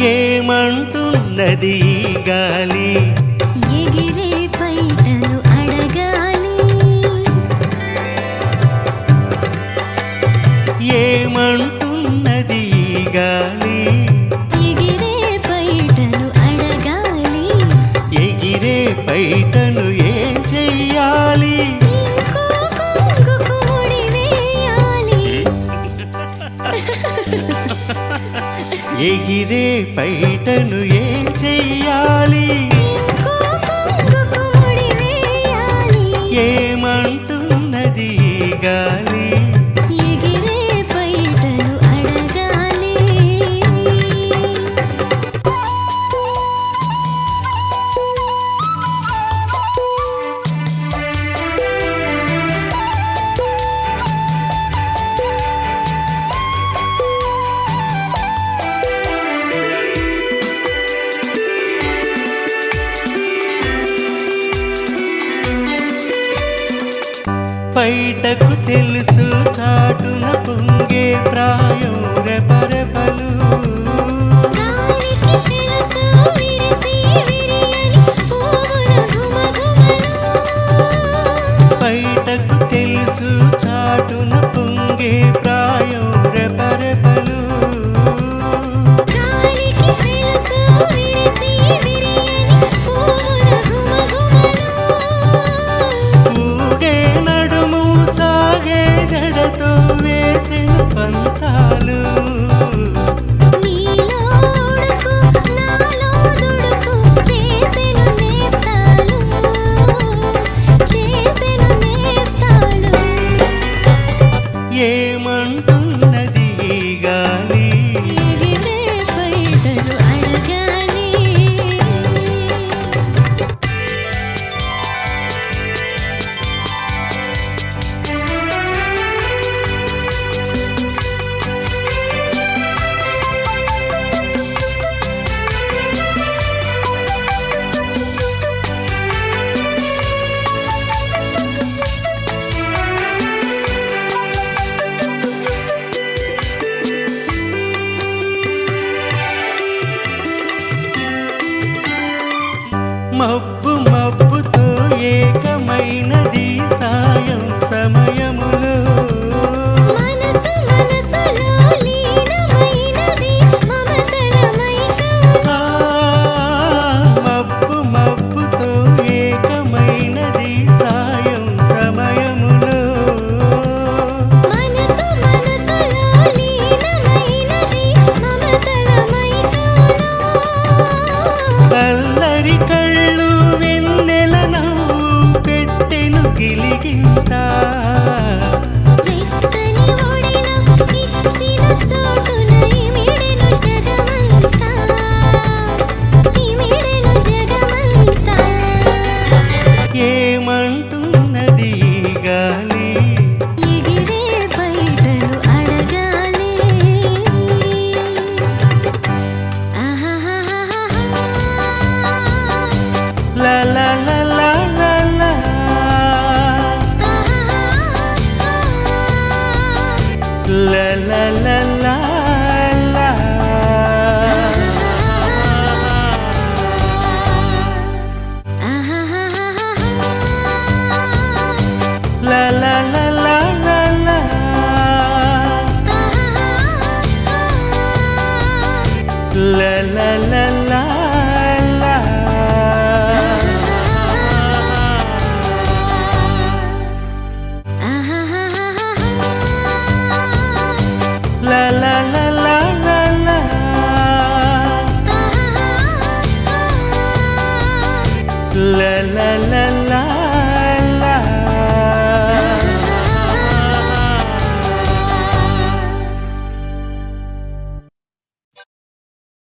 ఏమంటున్నది గాలి? ఎగిరే పైటలు అడగాలి. ఏమంటున్నది గాలి? ఎగిరే పైటను అడగాలి. ఎగిరే పైటను ఎగిరే పైటను ఏ చెయ్యాలి? ఏ బయటకు తెలుసు చాటున పొంగే ప్రాయం రెపరెపలు మబ్బు మబ్బుతో ఏకమైనది సాయం la la la